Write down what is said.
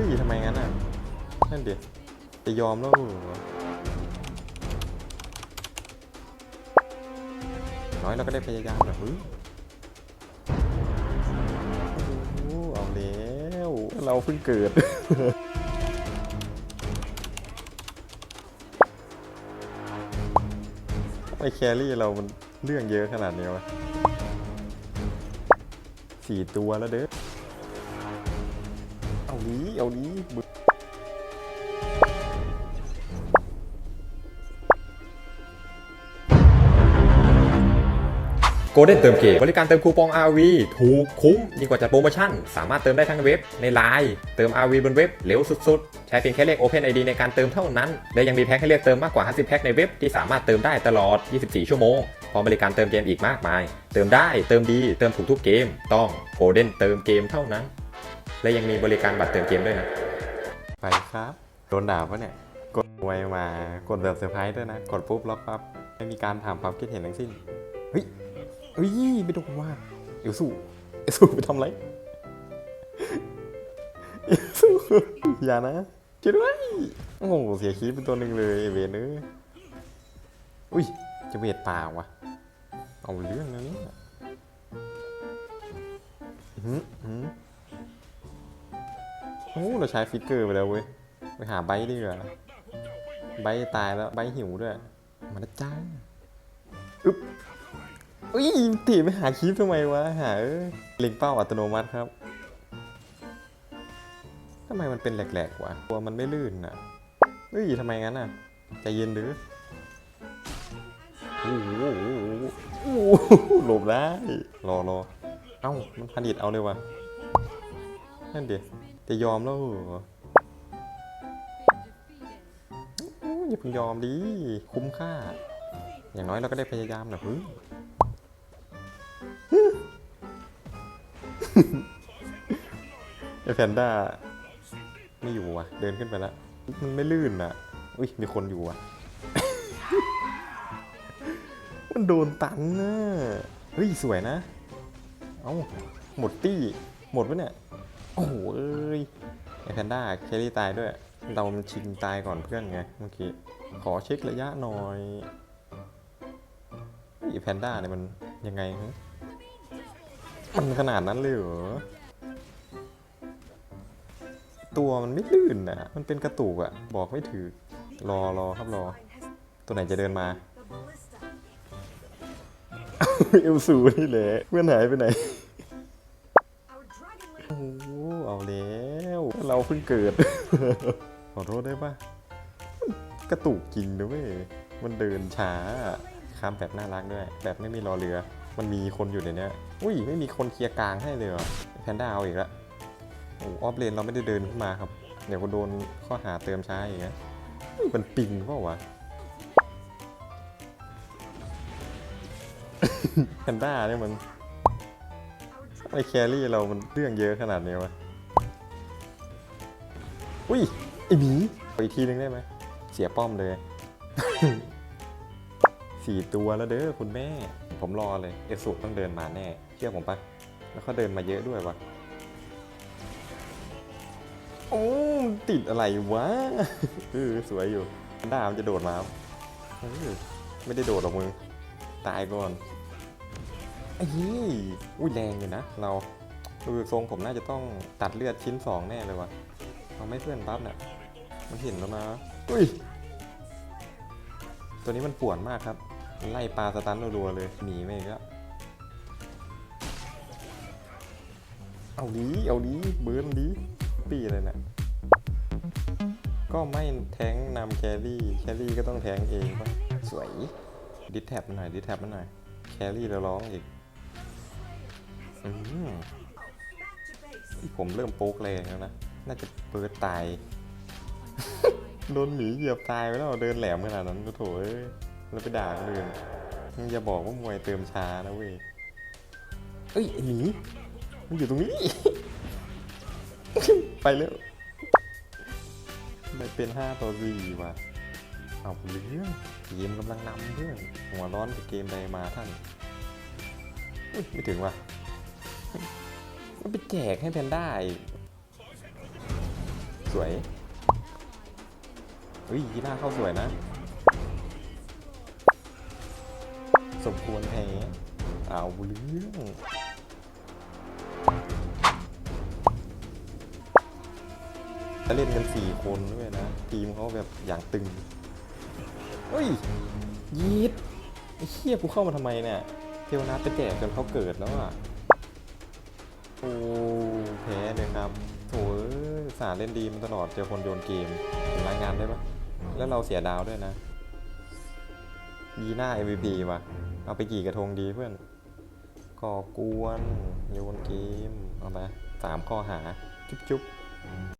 ฮ้ยทำไมงั้นอะ นั่นเดี๋ยวจะยอมแล้วหรอน้อยเราก็ได้พยายามแบบเฮ้ยเอาแล้วเราเพิ่งเกิดไอแครี่เรามันเรื่องเยอะขนาดนี้วะสี่ตัวแล้วเด้อ เอานี้เอานี้บึ้โกลเด้นเติมเกมบริการเติมคูปอง RV ถูกคุ้มยิ่งกว่าจัดโปรโมชั่น สามารถเติมได้ทั้งเว็บในไลน์เติม RV บนเว็บเร็วสุดๆ ใช้เพียงแค่เลข Open ID ในการเติมเท่านั้น และยังมีแพ็คให้เลือกเติมมากกว่า 50 แพ็คในเว็บที่สามารถเติมได้ตลอด 24 ชั่วโมง พร้อมบริการเติมเกมอีกมากมาย เติมได้เติมดีเติมถูกทุกเกม ต้องโกลเด้นเติมเกมเท่านั้น และยังมีบริการบัตรเติมเกมด้วยนะ ไปครับ โดนด่าปะเนี่ย กดไวมากดแบบเซอร์ไพรส์ด้วยนะ กดปุ๊บล็อกปั๊บไม่มีการถามความคิดเห็นทั้งสิ้น เฮ้ยเฮ้ยไม่โดนว่าเอลสู้เอลสู้ไปทำไรเอลสู้อย่านะช่วยด้วยโอ้โหเสียคีปเป็นตัวหนึ่งเลยเวนเอ้ยอุ้ยจะเวทป่าวะเอาเรื่องนะเนี่ยอื้อหืออื้อหือ โอ้เราใช้ฟิกเกอร์ไปแล้วเว้ย ไปหาไบต์ดีกว่าไบต์ตายแล้วไบต์หิวด้วย มาแล้วจ้าอึ๊บอุ้ยตีไปหาคีฟทำไมวะ หาเอ้ยเล็งเป้าอัตโนมัติครับทำไมมันเป็นแหลกๆวะตัวมันไม่ลื่นอะเฮ้ยทำไมงั้นอะ ใจเย็นดื้อโอ้โหหลบได้ รอรอเอ้า มันผลิตเอาเลยวะนั่นเดี๋ยว จะยอมแล้วเหรออย่าเพิ่งยอมดิ คุ้มค่า อย่างน้อยเราก็ได้พยายามนะเฮ้ยไอแพนด้าไม่อยู่ว่ะ เดินขึ้นไปแล้ว มันไม่ลื่นอะ อุ้ยมีคนอยู่ว่ะ มันโดนตันนะเฮ้ย สวยนะ เอ้า หมดตี้ หมดวะเนี่ย โอ้โหเอ้ยไอแพนด้าเคลลี่ตายด้วย เรามันชิงตายก่อนเพื่อนไงเมื่อกี้ ขอเช็คระยะหน่อยไอแพนด้าเนี่ยมันยังไงฮะมันขนาดนั้นเลยเหรอ ตัวมันไม่ลื่นอะมันเป็นกระตุกอะบอกไม่ถือ รอรอครับรอ ตัวไหนจะเดินมา เอลสูนี่แหละเพื่อนหายไปไหน พิ่งเกิด ขอโทษได้ปะกระตุกจริงนะเว้ย มันเดินช้าข้ามแบบน่ารักด้วย แบบไม่มีรอเรือ มันมีคนอยู่ในเนี้ยอุ้ย ไม่มีคนเคลียร์กลางให้เลยแพนด้าเอาอีกแล้วโอ้ออฟเลนเราไม่ได้เดินขึ้นมาครับ เดี๋ยวก็โดนข้อหาเติมช้าอีกนะเฮ้ยมันปิงเปล่าวะแพนด้าเนี่ยมันไอแครี่เรามันเรื่องเยอะขนาดนี้วะ อุ้ยไอหมีขออีกทีนึงได้ไหมเสียป้อมเลย สี่ตัวแล้วเด้อคุณแม่ ผมรอเลย เอสุต้องเดินมาแน่ เชื่อผมปะแล้วเขาเดินมาเยอะด้วยวะโอ้ติดอะไรวะเออสวยอยู่ด้ามนจะโดดมาเออไม่ได้โดดหรอกมึง ตายก่อนไอ้ยี่อุ้ยแรงอยู่นะ เราดูทรงผมน่าจะต้องตัดเลือดชิ้นสองแน่เลยวะ เราไม่เพื่อนปั๊บเนี่ยมันเห็นแล้วนะอุ้ย ตัวนี้มันป่วนมากครับมันไล่ปลาสตันรัวๆเลย หนีไม่ก็เอาดี เอาดี เบิร์นดี ปีเลยนะก็ไม่แทงนำแครี่ แครี่ก็ต้องแทงเองปะสวย ดิสแท็บมันหน่อย ดิสแท็บมันหน่อย แครี่เราร้องอีก อืมผมเริ่มโป๊กแรงแล้วนะ น่าจะเปิดตาย โดนหมีเหยียบตายไปแล้วเดินแหลมขนาดนั้นก็โถเอ้ยแล้วไปด่าคนอื่นมึงอย่าบอกว่ามวยเติมช้านะเว้ยเอ้ยไอหมีมันอยู่ตรงนี้ ไปแล้วไม่เป็นห้าต่อสี่ว่ะเอาเรื่องเกมกำลังนำเพื่อนหัวร้อนกับเกมใดมาท่านไม่ถึงว่ะมันไปแจกให้แพนด้าอีก สวยเฮ้ยยีน่าเข้าสวยนะ สมควรแพ้เอาเรื่องจะเล่นกันสี่คนด้วยนะ ทีมเขาแบบอย่างตึงเฮ้ยยีดไอ้เชี่ยกูเข้ามาทำไมเนี่ยเทวนาไปแจกจนเขาเกิดแล้วอะ โอ้ แพ้เลยครับ โถเอ้ยสารเล่นดีมันตลอดเจอคนโยนเกมผมรายงานได้ปะแล้วเราเสียดาวด้วยนะยีหน้า MVP ว่ะ เอาไปกี่กระทงดีเพื่อนก่อกวนโยนเกม เอาไปสามข้อหา จุ๊บจุ๊บ